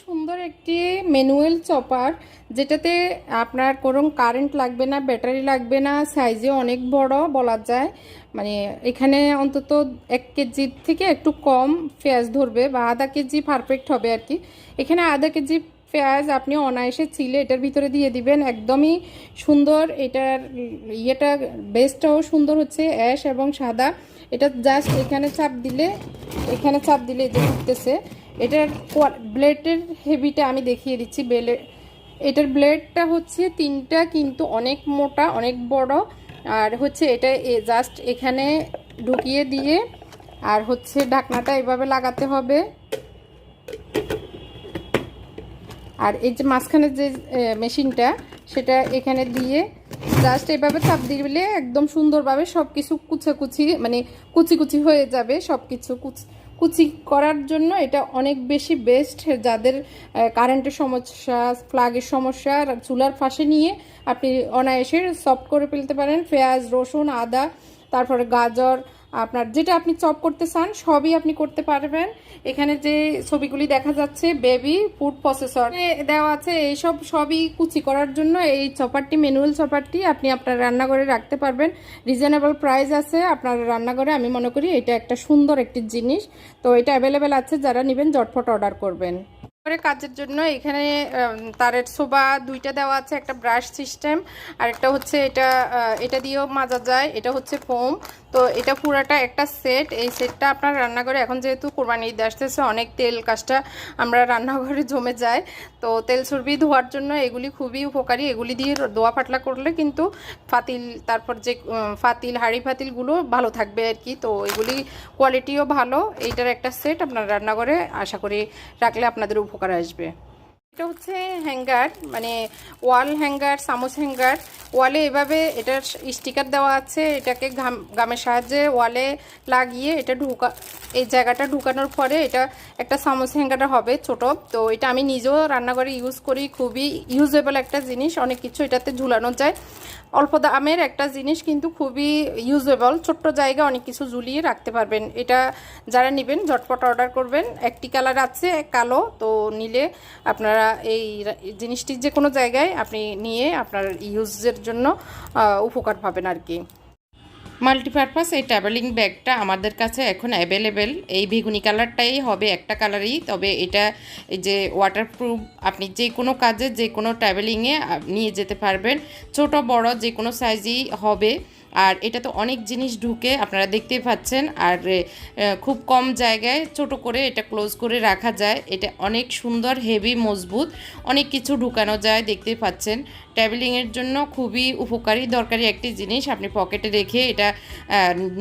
সুন্দর একটি manual chopper, যেটাতে আপনার কোনো কারেন্ট লাগবে না ব্যাটারি লাগবে না সাইজে অনেক বড় বলা যায়। মানে এখানে অন্তত এক কেজির থেকে একটু কম পেঁয়াজ ধরবে বা আধা কেজি পারফেক্ট হবে আর কি। এখানে আধা কেজি পেঁয়াজ আপনি অনায়াসে চিলে এটার ভিতরে দিয়ে দিবেন। একদমই সুন্দর, এটার ইয়েটা বেসটাও সুন্দর হচ্ছে অ্যাশ এবং সাদা। এটা জাস্ট এখানে চাপ দিলে, এখানে চাপ দিলে যে উঠতেছে এটার ব্লেডের হেভিটা আমি দেখিয়ে দিচ্ছি বেলে এটার ব্লেডটা হচ্ছে তিনটা, কিন্তু অনেক মোটা, অনেক বড়। আর হচ্ছে এটা জাস্ট এখানে ঢুকিয়ে দিয়ে, আর হচ্ছে ঢাকনাটা এভাবে লাগাতে হবে। আর এই যে মাঝখানে যে মেশিনটা সেটা এখানে দিয়ে জাস্ট এভাবে চাপ দিলে একদম সুন্দরভাবে সব কিছু কুচাকুচি মানে কুচি কুচি হয়ে যাবে সব কিছু কুচি করার জন্য এটা অনেক বেশি বেস্ট যাদের কারেন্টের সমস্যা ফ্লাগের সমস্যা, চুলার ফাঁসে নিয়ে আপনি অনায়াসে সফট করে ফেলতে পারেন। পেঁয়াজ, রসুন, আদা, তারপরে গাজর আপনার যেটা আপনি চপ করতে চান, সবই আপনি করতে পারবেন। এখানে যে ছবিগুলি দেখা যাচ্ছে, বেবি, ফুড প্রসেসর দেওয়া আছে, এইসব সবই কুচি করার জন্য এই চপারটি, ম্যানুয়াল চপারটি আপনি আপনার রান্নাঘরে রাখতে পারবেন। রিজনেবল প্রাইস আছে আপনার রান্নাঘরে, আমি মনে করি এটা একটা সুন্দর একটি জিনিস। তো এটা অ্যাভেলেবেল আছে, যারা নেবেন জটফট অর্ডার করবেন। করে কাজের জন্য এখানে তারের সোবা দুইটা দেওয়া আছে, একটা ব্রাশ সিস্টেম আর একটা হচ্ছে এটা এটা দিয়েও মাজা যায়, এটা হচ্ছে ফোম। তো এটা পুরাটা একটা সেট এই সেটটা আপনার রান্নাঘরে এখন যেহেতু কোরবানি ঈদ আসতেছে, অনেক তেল কাজটা আমরা রান্নাঘরে জমে যায়। তো তেল চর্বি ধোয়ার জন্য এগুলি খুবই উপকারী। এগুলি দিয়ে দোয়া ফাটলা করলে কিন্তু ফাতিল, তারপর যে ফাতিল, হাড়ি ফাতিলগুলো ভালো থাকবে আর কি। তো এগুলি কোয়ালিটিও ভালো। এইটার একটা সেট আপনার রান্নাঘরে আশা করি রাখলে আপনাদের উপকার আসবে। এটা হচ্ছে হ্যাঙ্গার মানে ওয়াল হ্যাঙ্গার, চামচ হ্যাঙ্গার। ওয়ালে এভাবে এটার স্টিকার দেওয়া আছে, এটাকে ঘাম গামের সাহায্যে ওয়ালে লাগিয়ে এটা ঢুকা, এই জায়গাটা ঢুকানোর পরে এটা একটা চামচ হ্যাঙ্গার হবে ছোট। তো এটা আমি নিজেও রান্নাঘরে ইউজ করি, খুবই ইউজেবল একটা জিনিস, অনেক কিছু এটাতে ঝুলানো যায়। অল্প দামের একটা জিনিস কিন্তু খুবই ইউজেবল ছোট্ট জায়গা অনেক কিছু ঝুলিয়ে রাখতে পারবেন। এটা যারা নেবেন, ঝটপট অর্ডার করবেন। একটি কালার আছে, কালো, তো নিলে আপনারা এই জিনিসটি যে কোনো জায়গায় আপনি নিয়ে আপনার ইউজের জন্য উপকার পাবেন আর কি। মাল্টিপারপাস এই ট্রাভেলিং ব্যাগটা আমাদের কাছে এখন অ্যাভেলেবেল। এই বেগুনি কালারটাই হবে একটা কালারই। তবে এটা এই যে ওয়াটারপ্রুফ আপনি যে কোনো কাজে যে কোনো ট্রাভেলিংয়ে নিয়ে যেতে পারবেন। ছোট, বড় যে কোনো সাইজই হবে। আর এটা তো অনেক জিনিস ঢুকে আপনারা দেখতেই পাচ্ছেন। আর খুব কম জায়গায় ছোট করে এটা ক্লোজ করে রাখা যায়। এটা অনেক সুন্দর হেভি মজবুত, অনেক কিছু ঢুকানো যায়, দেখতেই পাচ্ছেন। ট্রাভেলিংয়ের জন্য খুবই উপকারী, দরকারি একটি জিনিস আপনি পকেটে রেখে এটা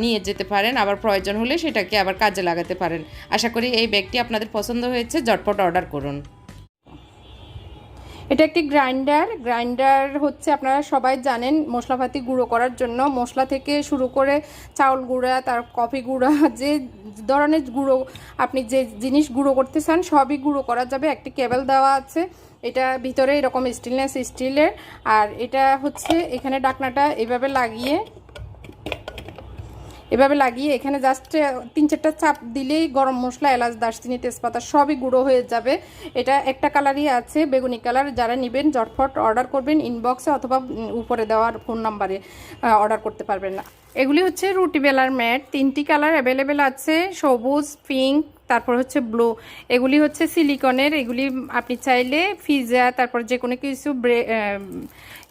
নিয়ে যেতে পারেন। আবার প্রয়োজন হলে সেটাকে আবার কাজে লাগাতে পারেন। আশা করি এই ব্যাগটি আপনাদের পছন্দ হয়েছে, ঝটপট অর্ডার করুন। এটা একটি গ্রাইন্ডার। গ্রাইন্ডার হচ্ছে আপনারা সবাই জানেন মশলাপাতি গুঁড়ো করার জন্য। মশলা থেকে শুরু করে চাউল গুঁড়া, তার কফি গুঁড়া, যে ধরনের গুঁড়ো আপনি যে জিনিস গুঁড়ো করতে চান সবই গুঁড়ো করা যাবে। একটি কেবল দেওয়া আছে। এটা ভিতরে এরকম স্টিলনেস স্টিলের আর এটা হচ্ছে এখানে ডাকনাটা এভাবে লাগিয়ে এভাবে লাগিয়ে এখানে জাস্ট তিন চারটা চাপ দিলেই গরম মশলা, এলাচ, দারচিনি, তেজপাতা সবই গুঁড়ো হয়ে যাবে। এটা একটা কালারই আছে, বেগুনি কালার যারা নেবেন জটফট অর্ডার করবেন ইনবক্সে অথবা উপরে দেওয়ার ফোন নাম্বারে অর্ডার করতে পারবেন না। এগুলি হচ্ছে রুটি বেলার ম্যাট। তিনটি কালার অ্যাভেলেবেল আছে। সবুজ পিঙ্ক তারপর হচ্ছে ব্লু এগুলি হচ্ছে সিলিকনের এগুলি আপনি চাইলে ফিজা তারপর যে কোনো কিছু ব্রে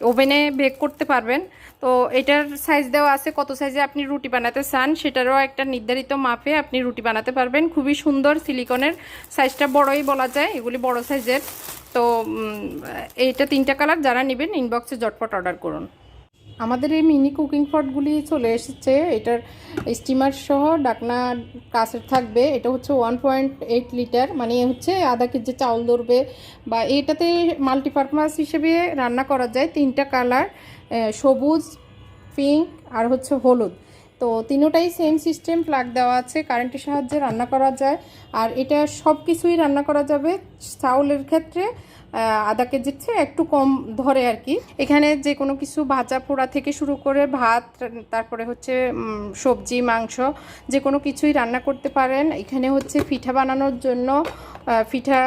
ওভেনে বেক করতে পারবেন। তো এটার সাইজ দেওয়া আছে। কত সাইজে আপনি রুটি বানাতে চান, সেটারও একটা নির্ধারিত মাপে আপনি রুটি বানাতে পারবেন। খুবই সুন্দর সিলিকনের সাইজটা বড়ই বলা যায়, এগুলি বড় সাইজের তো এইটা তিনটা কালার যারা নেবেন ইনবক্সে জটপট অর্ডার করুন। আমাদের এই মিনি কুকিং পটগুলি চলে এসেছে। এটার স্টিমার সহ ডাকনা কাছের থাকবে। এটা হচ্ছে ওয়ান পয়েন্ট এইট লিটার মানে হচ্ছে আধা কেজি চাউল ধরবে বা এটাতে মাল্টিপারপাস হিসেবে রান্না করা যায়। তিনটা কালার সবুজ পিঙ্ক আর হচ্ছে হলুদ। তো তিনোটাই সেম সিস্টেম প্লাগ দেওয়া আছে কারেন্টের সাহায্যে রান্না করা যায়। আর এটা সব কিছুই রান্না করা যাবে চাউলের ক্ষেত্রে আধা কেজির চেয়ে একটু কম ধরে আর কি। এখানে যে কোনো কিছু ভাজা পোড়া থেকে শুরু করে ভাত, তারপরে হচ্ছে সবজি, মাংস, যে কোনো কিছুই রান্না করতে পারেন। এখানে হচ্ছে পিঠা বানানোর জন্য পিঠা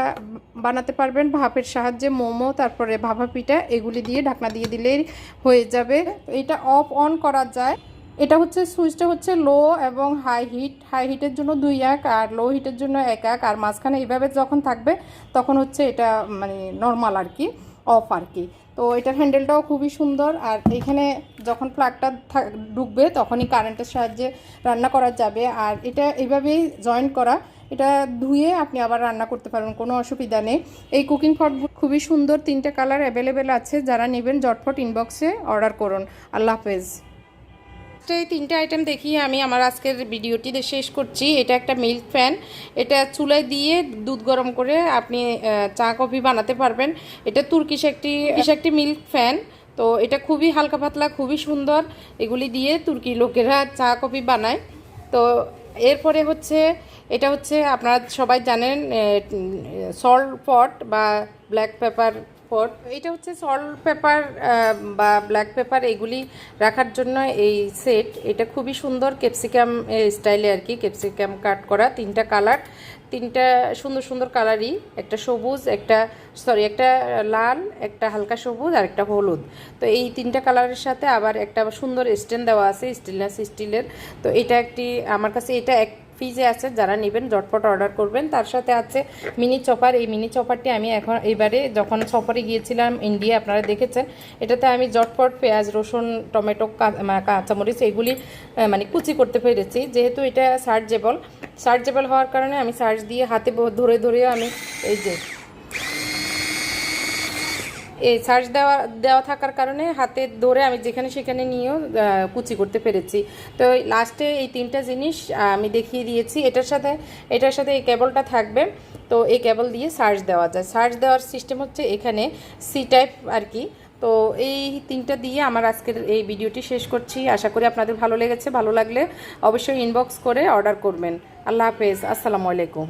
বানাতে পারবেন ভাপের সাহায্যে, মোমো, তারপরে ভাপা পিঠা, এগুলি দিয়ে ঢাকনা দিয়ে দিলেই হয়ে যাবে। এটা অফ অন করা যায়। এটা হচ্ছে সুইচটা হচ্ছে লো এবং হাই হিট হাই হিটের জন্য দুই এক আর লো হিটের জন্য এক এক। আর মাঝখানে এইভাবে যখন থাকবে, তখন হচ্ছে এটা মানে নর্মাল আর কি অফ আর কি। তো এটার হ্যান্ডেলটাও খুবই সুন্দর। আর এখানে যখন প্লাগটা ঢুকবে, তখনই কারেন্টের সাহায্যে রান্না করা যাবে। আর এটা এইভাবেই জয়েন্ট করা। এটা ধুয়ে আপনি আবার রান্না করতে পারবেন, কোনো অসুবিধা নেই। এই কুকিং পট খুবই সুন্দর। তিনটে কালার অ্যাভেলেবেল আছে। যারা নেবেন জটফট ইনবক্সে অর্ডার করুন। আল্লাহ হাফেজ। এই তিনটে আইটেম দেখিয়ে আমি আমার আজকের ভিডিওটি শেষ করছি। এটা একটা মিল্ক ফ্যান এটা চুলায় দিয়ে দুধ গরম করে আপনি চা, কফি বানাতে পারবেন। এটা তুর্কিশ একটি একটি মিল্ক ফ্যান তো এটা খুবই হালকা পাতলা, খুবই সুন্দর। এগুলি দিয়ে তুর্কি লোকেরা চা, কফি বানায়। তো এরপরে হচ্ছে, এটা হচ্ছে আপনারা সবাই জানেন সল্ট পট বা ব্ল্যাক পেপার পট এটা হচ্ছে সল্ট পেপার বা ব্ল্যাক পেপার এগুলি রাখার জন্য এই সেট। এটা খুবই সুন্দর ক্যাপসিকাম স্টাইলে আর কি, ক্যাপসিকাম কাট করা তিনটা কালার। তিনটা সুন্দর সুন্দর কালারই, একটা সবুজ, একটা, সরি, একটা লাল, একটা হালকা সবুজ আর একটা হলুদ। তো এই তিনটা কালারের সাথে আবার একটা সুন্দর স্ট্যান্ড দেওয়া আছে স্টেনলেস স্টিলের। তো এটা একটি, আমার কাছে এটা এক ফিজে আছে, যারা নেবেন জটপট অর্ডার করবেন। তার সাথে আছে মিনি চপার। এই মিনি চপারটি আমি এখন এবারে যখন সফরে গিয়েছিলাম ইন্ডিয়া, আপনারা দেখেছেন, এটাতে আমি জটপট পেঁয়াজ, রসুন, টমেটো কাঁচামরিচ এগুলি মানে কুচি করতে পেরেছি। যেহেতু এটা সার্জেবল সার্জেবল হওয়ার কারণে আমি সার্জ দিয়ে হাতে ধরে ধরেও আমি এই যে এই সার্চ দেওয়া দেওয়া থাকার কারণে হাতে ধরে আমি যেখানে সেখানে নিয়েও কুচি করতে পেরেছি। তো লাস্টে এই তিনটা জিনিস আমি দেখিয়ে দিয়েছি। এটার সাথে এটার সাথে এই কেবলটা থাকবে। তো এই কেবল দিয়ে সার্চ দেওয়া যায়। সার্চ দেওয়ার সিস্টেম হচ্ছে এখানে সি টাইপ আর কি। তো এই তিনটা দিয়ে আমার আজকের এই ভিডিওটি শেষ করছি। আশা করি আপনাদের ভালো লেগেছে। ভালো লাগলে অবশ্যই ইনবক্স করে অর্ডার করবেন। আল্লাহ হাফেজ। আসসালামু আলাইকুম।